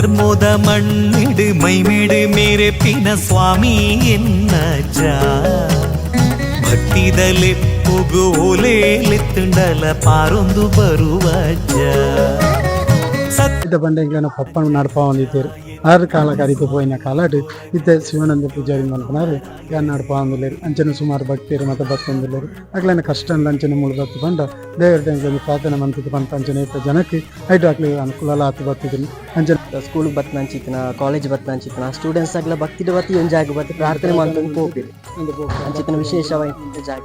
ಧರ್ಮೋದ ಮಣ್ಣಿಡು ಮೈಮೇಡು ಮೇರೆ ಪಿನ ಸ್ವಾಮಿ ಎನ್ನಜ್ಜ ಭಕ್ತಿದಲೆಪ್ಪುಗು ಓಲೇಲೆತ್ತುಂಡಲ ಪಾರೊಂದು ಬರುವಜ್ಜ ಸತ್ ಇತ್ತ ಬಂಡೆ ಇಂಗ್ಲನ ಪಪ್ಪನ ನಡಪ ಒಂದಿತ್ತೇರು ಆರು ಕಾಲ ಕರಿತು ಪೋಯಿನ ಕಾಲಾಟ್ ಇತ್ತೆ ಶಿವಾನಂದ ಪೂಜಾರಿ ಮಲ್ಪನಾರು ಯಾನ್ ನಡಪ ಒಂದಿಲ್ಲೇರು ಅಂಚನೆ ಸುಮಾರು ಭಕ್ತಿಯರು ಮತ್ತೆ ಬತ್ತೊಂದಿಲ್ಲೇರು ಅಗ್ಲನ ಕಷ್ಟ ಅಂಚನೆ ಮುಳು ಬತ್ತು ಬಂಡ ದೇವರ ಟೈಮ್ಗೆ ಪ್ರಾರ್ಥನೆ ಮಂತದ್ದು ಬಂತ ಅಂಚನೆ ಇತ್ತ ಜನಕ್ಕೆ ಐಟು ಅಕ್ಲಿ ಅನುಕೂಲ ಆತು ಬತ್ತಿದ್ದೀನಿ ಅಂಚನೆ ಸ್ಕೂಲ್ ಬತ್ತನಂಚಿತ್ತಿನ ಕಾಲೇಜ್ ಬತ್ತನಂಚಿತ್ತಿನ ಸ್ಟೂಡೆಂಟ್ಸ್ ಆಗ್ಲ ಭಕ್ತಿ ಬತ್ತಿ ಒಂದು ಜಾಗ ಬತ್ತಿ ಪ್ರಾರ್ಥನೆ ಮಾಡ್ಕೊಂಡು ಹೋಗ್ಬಿಡಿ ಅಂಚಿತ್ತಿನ ವಿಶೇಷವಾಗಿ ಜಾಗ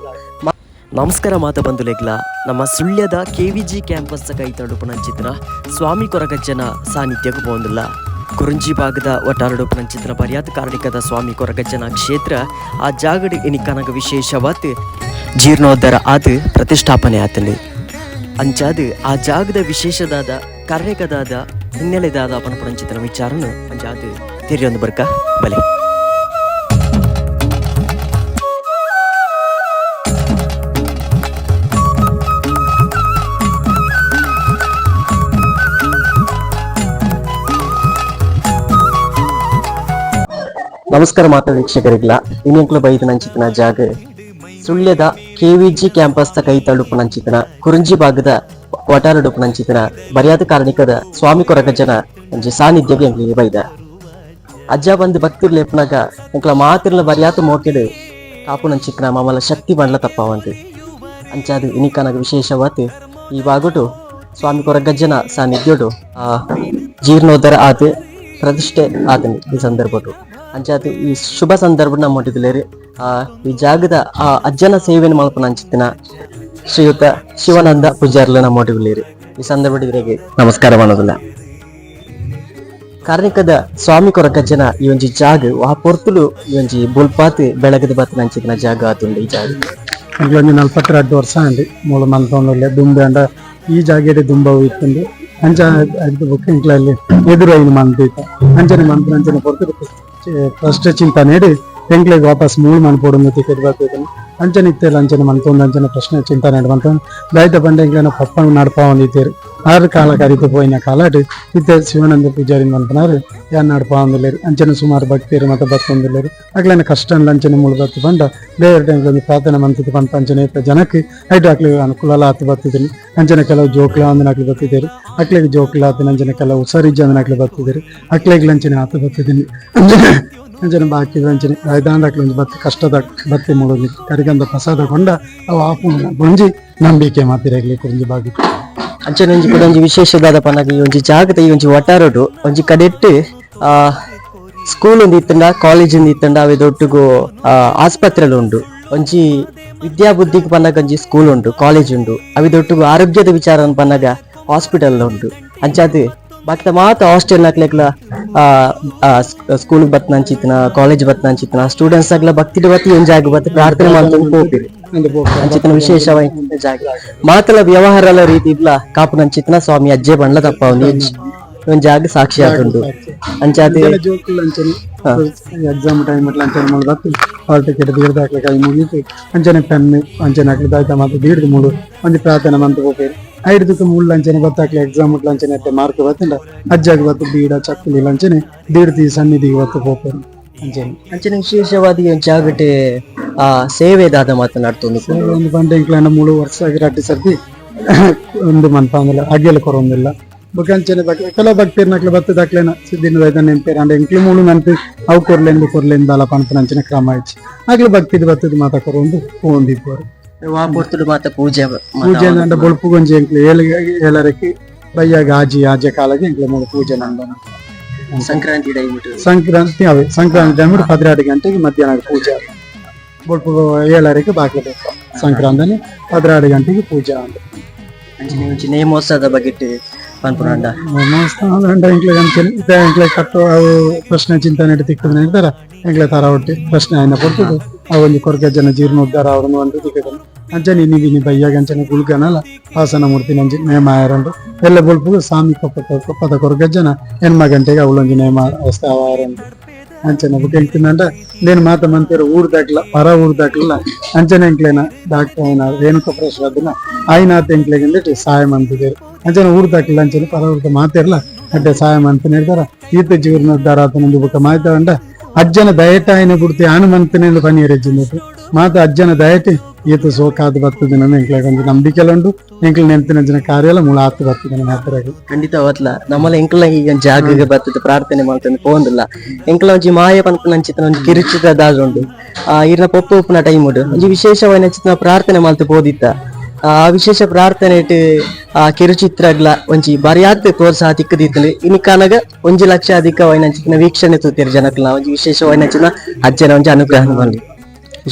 ನಮಸ್ಕಾರ ಮಾತ ಬಂಧುಲೆಗ್ಲ, ನಮ್ಮ ಸುಳ್ಯದ ಕೆ ವಿ ಜಿ ಕ್ಯಾಂಪಸ್ ಕೈ ಚಿತ್ರ ಸ್ವಾಮಿ ಕೊರಗಜ್ಜನ ಸಾನ್ನಿಧ್ಯಕ್ಕೂ ಬಂದಿಲ್ಲ. ಕುರುಂಜಿ ಭಾಗದ ಒಟ್ಟಾರಡುಪುನಂಚಿತ್ತಿನ ಪರ್ಯಾತ ಕಾರಣಿಕದ ಸ್ವಾಮಿ ಕೊರಗಜ್ಜನ ಕ್ಷೇತ್ರ, ಆ ಜಾಗಡ್ ಇನಿಕನಗ ವಿಶೇಷವಾತ್ ಜೀರ್ಣೋದ್ಧಾರ ಆದ ಪ್ರತಿಷ್ಠಾಪನೆ ಆತಲಿ. ಅಂಚಾದ ಆ ಜಾಗದ ವಿಶೇಷದಾದ ಕಾರ್ಯಕದಾದ ಹಿನ್ನೆಲೆದಾದ ಪಣಪಣಂಚಿತನ ವಿಚಾರನು ಅಂಚಾದ ತಿರಿಯೊಂದು ಬರ್ಕ, ಬಲೆ. ನಮಸ್ಕಾರ ಮಾತ ವೀಕ್ಷಕರಿಗ್ಲ ಇನ್ನೆಂಕ್ಲು ಬೈದು ನಂಚಿತನ ಜಾಗ. ಸುಳ್ಯದ ಕೆವಿಜಿ ಕ್ಯಾಂಪಸ್ ದ ಕೈ ತಳುಪು ನಂಚಿತನ ಕುರುಂಜಿ ಭಾಗದ ಒಟಾರಡುಪು ನಂಚಿತನ ಬರಿಯಾದ ಕಾರಣಿಕದ ಸ್ವಾಮಿ ಕೊರಗಜ್ಜನ ಒಂಜಿ ಸಾನ್ನಿಧ್ಯಗೆ ಎಂಕ್ಲಿಗೆ ಬೈದ. ಅಜ್ಜ ಬಂದು ಭಕ್ತರು ಲೇಪನಾಗ ಎಂಕ್ಲ ಮಾತಿರ್ಲ ಬರ್ಯಾತ ಮೋಕೆಡು ಕಾಪು ನಂಚಿಕ್ನ ಮಮಲ ಶಕ್ತಿ ಬಂಡ್ಲ ತಪ್ಪವಂತು ಅಂಚಾದು ಇನಿಕನಗ ವಿಶೇಷವಾತು. ಈ ಬಾಗುಟು ಸ್ವಾಮಿ ಕೊರಗಜ್ಜನ ಸಾನ್ನಿಧ್ಯೋಡು ಆತ ಆತು, ಪ್ರತಿಷ್ಠೆ ಆತನು ಈ ಸಂದರ್ಭಟು. ಅಂಚಾತು ಈ ಶುಭ ಸಂದರ್ಭ ನಮ್ಮ ಹೊಟ್ಟಿದ್ಲೇರಿ ಆ, ಈ ಜಾಗದ, ಆ, ಅಜ್ಜನ ಸೇವೆಯನ್ನು ಮಾಡ್ಕೊಂಡು ಅಂಚಿತ್ತಿನ ಶ್ರೀಯುತ ಶಿವಾನಂದ ಪೂಜಾರ್ಲ ನಮ್ಮ ಹೊಟ್ಟಿದ್ಲೇರಿ ಈ ಸಂದರ್ಭಡಿದ್ರೆಗೆ ನಮಸ್ಕಾರ ಮಾಡೋದಿಲ್ಲ. ಕಾರ್ಣಿಕದ ಸ್ವಾಮಿ ಕೊರಕಜ್ಜನ ಈ ಒಂಜಿ ಜಾಗ, ಆ ಪೊರ್ತುಲು ಈ ಒಂಜಿ ಬುಲ್ಪಾತ್ ಬೆಳಗದ ಬತ್ತಿನ ಅಂಚಿತ್ತಿನ ಜಾಗ ಆತುಂಡು ಈ ಜಾಗ. ಇಂಗ್ಲೊಂದು ನಲ್ವತ್ತೆರಡು ವರ್ಷ ಅಂಡಿ ಮೂಲ ಮಲ್ತೊಂದುಲ್ಲೆ ದುಂಬೆ ಅಂಡ ಈ ಜಾಗೆಡೆ ದುಂಬ ಇತ್ತಂದು. ಅಂಚ ಅದು ಬುಕ್ ಇಂಕ್ಲಲ್ಲಿ ಎದುರು ಐದು ಮಂತ್ ಅಂಚನೆ ಮಂತ್ ಅಂಚನೆ ಕೊಡ್ತಿರು ಫಸ್ಟ್ ಚಿಂತನೆ ಇಡಿ ಎಂಕ್ಲೆಗ್ ವಾಪಸ್ ಮೂಳು ಮನ್ ಪೋಡು ಟಿಕೆಟ್ ಬರ್ತಿದ್ದಾನೆ ಅಂಚನೆ ಇತ್ತೆ ಅಂಚನೆ ಮಂತೊಂದು ಅಂಚನೆ ಪ್ರಶ್ನೆ ಚಿಂತನೆ ದೈತ ಬಂಡೆ ಇಂಗ್ಲನ ಪಪ್ಪನ ನಡಪ ಒಂದಿತ್ತೇರು ಆರು ಕಾಲ ಕರಿತು ಪೋಯಿನ ಕಾಲಾಟ್ ಇತ್ತೆ ಶಿವನಂದ ಪೂಜಾರಿ ಮಲ್ಪನಾರು ಯಾರು ನಡಪ ಒಂದಿಲ್ಲೇರು ಅಂಚನೆ ಸುಮಾರು ಭಕ್ತಿಯರು ಮತ್ತೆ ಬತ್ತೊಂದಿಲ್ಲೇರು ಅಗ್ಲನ ಕಷ್ಟ ಅಂಚನೆ ಮುಳು ಬತ್ತು ಬಂಡ ದೇವರ ಟೈಮ್ಗೆ ಒಂದು ಪ್ರಾರ್ಥನೆ ಮಂತಿದ್ದು ಬಂತ ಅಂಚನೆ ಇತ್ತ ಜನಕ್ಕೆ ಐಟು ಅಕ್ಲಿ ಅನುಕೂಲ ಹತ್ತು ಬತ್ತಿದ್ದೀನಿ ಅಂಚನೆ ಕೆಲವು ಜೋಕ್ಲ ಅಂದನ ಅಕ್ಲಿ ಬತ್ತಿದ್ದೀರಿ ಅಕ್ಲಿಗೆ ಜೋಕ್ಲ ಆತನ ಅಂಚನೆ ಕೆಲವು ಉಸರಿಜ್ಜ ಅಂದನ ಅಕ್ಲಿ ಬತ್ತಿದ್ದೀರಿ ಅಕ್ಲಿಗೆ ಲಂಚನೆ ಆತು ಬತ್ತಿದ್ದೀನಿ ಅಂಚನೆ ಬಾಕಿದ ಬಾಕಿ ಅಂಚನೆ ಐದಾಂಡ ಅಕ್ಲಿ ಒಂದು ಬತ್ತಿ ಕಷ್ಟದ ಬತ್ತಿ ಮುಳುಗಿ ಕರಿಗಂದ ಪ್ರಸಾದ ಕೊಂಡ ಅವು ಆಪು ಒಂಜಿ ನಂಬಿಕೆ ಮಾತಿರಗ್ಲಿ ಕುಂಜಿ ಬಾಗಿ. ಅಂಚನೆ ಒಂಜಿ ಕೂಡ ಒಂಜಿ ವಿಶೇಷದಾದ ಪನಗ ಈ ಒಂಜಿ ಜಾಗದ ಈ ಒಂಜಿ ಒಟ್ಟಾರೋಡು ಒಂಜಿ ಕಡೆಟ್ ಆ ಸ್ಕೂಲ್ ಒಂದು ಇತ್ತಂಡ ಕಾಲೇಜ್ ಒಂದು ಇತ್ತಂಡ ಅವೆ ಆ, ಆಸ್ಪತ್ರೆಲು ಉಂಡು. ಒಂಜಿ ವಿದ್ಯಾಬುದ್ಧಿಗೆ ಪನ್ನಗ ಒಂಜಿ ಸ್ಕೂಲ್ ಉಂಡು ಕಾಲೇಜ್ ಉಂಡು. ಅವೆ ದೊಟ್ಟುಗು ಆರೋಗ್ಯದ ವಿಚಾರ ಪನ್ನಗ ಹಾಸ್ಪಿಟಲ್ ಉಂಡು. ಅಂಚಾದ್ ಬಾಕಿದ ಮಾತ ಹಾಸ್ಟೆಲ್ ಆ ಸ್ಕೂಲ್ ಬತ್ ನಂಚಿತ್ನ ಕಾಲೇಜ್ ಬತ್ ನಂಚಿತ್ನ ಸ್ಟೂಡೆಂಟ್ಸ್ ಆಗ್ಲ ಭಕ್ತಿದ ಬತ್ತಿ ಒಂಜಿ ಜಾಗ ಬತ್ ಪ್ರಾರ್ಥನೆ ಮಂತ ಹೋಗ್ತೀರಿ ಅಂಚಿತನ ವಿಶೇಷವಾಗಿ ಜಾಗ. ಮಾತಲ ವ್ಯವಹಾರಲ ರೀತಿ ಇದ್ಲ ಕಾಪು ನಂಚಿತ್ನ ಸ್ವಾಮಿ ಅಜ್ಜೆ ಬಂಡ್ಲ ತಪ್ಪ ಒಂದು ಒಂದ್ ಜಾಗ ಸಾಕ್ಷಿ ಆತುಂಡು ಅಂಚಾತಿ ಎಕ್ಸಾಮ್ ಟೈಮ್ ಅಟ್ಲ ಅಂಚನೆ. ಬತ್ತು. ಹಾಲ್ ಟಿಕೆಟ್ ದೀರ್ದ ಹಾಕ್ಲಿ ಕೈ ಮುಗೀತು. ಅಂಚನೆ ಪೆನ್ ಅಂಚನೆ ಹಾಕ್ಲಿ ದಾಯ್ತ ಮತ್ತೆ ದೀರ್ದು ಮೂಡು ಒಂದು ಪ್ರಾರ್ಥನೆ ಮಂತ್ ಹೋಗ್ತೇವೆ. ಐದು ಮುಳ್ಳು ಅಂಚನೆ ಬತ್ತಾಕ್ಲಿ ಎಕ್ಸಾಮ್ ಮುಟ್ಲ ಅಂಚನೆ ಅತ್ತೆ ಮಾರ್ಕ್ ಬತ್ತಂಡ ಅಜ್ಜಾಗ ಬತ್ತು ಬೀಡ ಚಕ್ಕಲಿ ಲಂಚನೆ. ದೀಡ್ತಿ ಸನ್ನಿಧಿಗೆ ಬತ್ತು ಹೋಗ್ತೇವೆ ಅಂಚನೆ ಅಂಚನೆ ವಿಶೇಷವಾದ ಜಾಗಟೆ ಆ ಸೇವೆದಾದ ಮಾತನಾಡ್ತೊಂದು ಒಂದು ಬಂಡೆ ಇಂಕ್ಲಂಡ ಮೂರು ವರ್ಷ ಆಗಿ ರಡ್ಡಿ ಸರ್ತಿ ಒಂದು ಮನ್ಪ ಆಮೇಲೆ ಅಗೆಲ್ಲ ಕೊರೊಂದಿಲ್ಲ. ಬುಕಂಚನೆ ಬಕ್ ಕೆಲವು ಭಕ್ತಿರ್ ನಕ್ಲೆ ಬತ್ತದ ಅಕ್ಲೆನ ಸಿದ್ದಿನ ವೈದ ನೆನ್ಪೇರ ಅಂಡ ಇಂಕ್ಲಿ ಮೂಳು ನೆನ್ಪಿ ಅವು ಕೊರ್ಲೆಂದು ಕೊರ್ಲೆಂದು ಅಲ ಅಂಚನೆ ಕ್ರಮ ಇಚ್ಚಿ. ಆಗ್ಲಿ ಭಕ್ತಿದ ಬತ್ತದ ಮಾತ ಕೊರೊಂದು ಹೋಂದಿಪ್ಪರು ವಾ ಪೊರ್ತುಡು ಮಾತ ಪೂಜೆ ಪೂಜೆ ನಂಡ ಬೊಳ್ಪು ಗೊಂಜಿ ಎಂಕ್ಲೆ ಏಳು ಏಳರಕ್ಕೆ ಬಯ್ಯಾಗ ಆಜಿ ಆಜೆ ಕಾಲಗೆ ಎಂಕ್ಲೆ ಮೂಲ ಪೂಜೆ ನಂದನ ಸಂಕ್ರಾಂತಿ ಡೈಬಿಟ್ಟು ಸಂಕ್ರಾಂತಿ ಅವೆ ಸಂಕ್ರಾಂತಿ ಟೈಮ್ ಹದಿನಾರು ಗಂಟೆಗೆ ಮಧ್ಯಾಹ್ನ ಪೂಜೆ. ಬೊಳಪು ಏಳರಕ್ಕೆ ಬಾಕಿ ಬೇಕು. ಸಂಕ್ರಾಂತಿ ಹದಿನಾರು ಗಂಟೆಗೆ ಪೂಜೆ ಅಂತ ನೇಮೋತ್ಸವದ ಬಗೆಟ್ ಪನ್ಪುನಾಂಡ ಅಂಡ ಎಂಕ್ಲೆ ಅಂಚನೆ ಇತ ಎಂಕ್ಲೆ ಕಟ್ಟು ಅವು ಪ್ರಶ್ನೆ ಚಿಂತನೆ ತಿಕ್ಕದ ಎಂಕ್ಲೆ ತರ ಒಟ್ಟಿ ಪ್ರಶ್ನೆ ಆಯ್ನ ಕೊಡ್ತದೆ ಅವು ಒಂದು ಕೊರಗೆ ಜನ ಜೀರ್ಣೋದ್ಧಾರ ಅವರನ್ನು ಒಂದು ತಿಕ್ಕದ ಅಂಚನೆ ನಿನಿ ಬಯ್ಯಾಗ ಅಂಚನೆ ಗುಳ್ಗನಲ್ಲ ಹಾಸನ ಮೂರ್ತಿ ನಂಜಿ ನೇಮ ಆಯರಂಡು ಎಲ್ಲ ಬೊಳ್ಪು ಸ್ವಾಮಿ ಕೊಪ್ಪ ಕೊಪ್ಪದ ಕೊರಗೆ ಜನ ಹೆಣ್ಮ ಗಂಟೆಗೆ ಅವಳೊಂಜಿ ನೇಮ ಅವಸ್ಥೆ ಆಯರಂಡು ಅಂಚನೆ ಬುಕ್ ಎಂಕ್ಲಿನಂಡ నేను ಮಾತ ಮಂತಿರ ಊರ್ ದಾಟ್ಲ ಪರ ಊರ್ ದಾಟ್ಲ ಅಂಚನೆ ಎಂಕ್ಲೇನ ಡಾಕ್ಟರ್ ఆయన ರೇಣುಕ ಪ್ರಸಾದ್ನ ఆయన ಎಂಕ್ಲೆಗೆ ಸಹಾಯ ಮಂತಿದ್ದೇರು ಅಂಚನೆ ಊರ್ ದಾಟ್ಲ ಅಂಚನೆ ಪರ ಊರ್ದ ಮಾತಿರ್ಲ ಅಡ್ಡೆ ಸಹಾಯ ಮಂತ್ ನಿರ್ಧಾರ ಈತ ಜೀವನ ಉದ್ಧಾರ ಆತನೊಂದು ಬುಕ್ಕ ಅಜ್ಜನ ದಯಟ ಆಯ್ನ ಬಿಡ್ತಿ ಹನುಮಂತನಿಂದ ಪನಿಯರೆಜ್ಜಿಂದಟ್ಟು ಮಾತ ಅಜ್ಜನ ದಯಟಿ ಈತ ಸೋಕಾದ ಬರ್ತದೆ ನನ್ನ ಎಂಕ್ಲಾಗ ಒಂದು ನಂಬಿಕೆ ಉಂಡು ಎಂಕ್ಲ ನೆಂತಿನ ಜನ ಕಾರ್ಯ ಎಲ್ಲ ಮೂಲ ಆತು ಬರ್ತದೆ ಖಂಡಿತ ಅವತ್ಲ. ನಮ್ಮಲ್ಲ ಎಂಕ್ಲ ಈಗ ಜಾಗಗೆ ಬರ್ತದೆ, ಪ್ರಾರ್ಥನೆ ಮಾಡ್ತಂದು ಪೋಂದಿಲ್ಲ ಎಂಕ್ಲ ಒಂಜಿ ಮಾಯ ಪಂತ ನಂಚಿತ ಒಂಜಿ ಕಿರುಚಿತ ದಾಜ್ ಉಂಡು ಆ ಇರ್ನ ಪೊಪ್ಪು ಉಪ್ಪುನ ಟೈಮ್ ಉಂಡು ಒಂಜಿ ವಿಶೇಷವಾಗಿ ನಂಚಿತ ಪ್ರಾರ್ಥನೆ ಮಾಡ್ತಾ ಪೋದಿತ್ತ ಆ, ವಿಶೇಷ ಪ್ರಾರ್ಥನೆ ಇಟ್ಟು, ಆ, ಕಿರುಚಿತ್ರಗ್ಲ ಒಂಜಿ ಬಾರಿ ಆಗ್ತದೆ ತೋರ್ಸ ತಿಕ್ಕದಿತ್ತಲ್ಲಿ ಇನ್ನು ಕಾನಾಗ ಒಂಜಿ ಲಕ್ಷ ಅಧಿಕ ವೈನಂಚಿನ ವೀಕ್ಷಣೆ ತೂತಿರು ಜನಕ್ಲ, ಒಂಜಿ ವಿಶೇಷ ವೈನಂಚಿನ ಅಜ್ಜನ ಒಂಜಿ ಅನುಗ್ರಹ ಬರಲಿ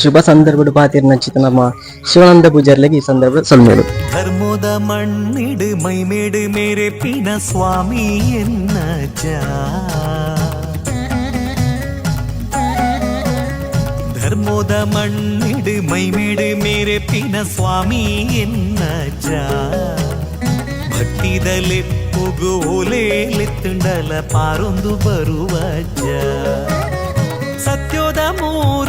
ಶುಭ ಸಂದರ್ಭ ಪಾತಿರ್ ನಂಚಿತ ನಮ್ಮ ಶಿವಾನಂದ ಪೂಜಾರ್ಲಗೆ ಈ ಸಂದರ್ಭ ಸಲ್ಮೇಡು ಧರ್ಮದ ಮಣ್ಣಿಡು ಮೈಮೇಡು ಮೇರೆ ಪಿನ ಸ್ವಾಮಿ ಎನ್ನ நർമ്മദ മണ്ണിട് മൈമേട് മേരെ പിന സ്വാമി എന്നജ ഭക്തിദലെ പുഗോലേലെത്തുണ്ടല പാരൊന്തു ബരുവജ സത്യോദ മൂർ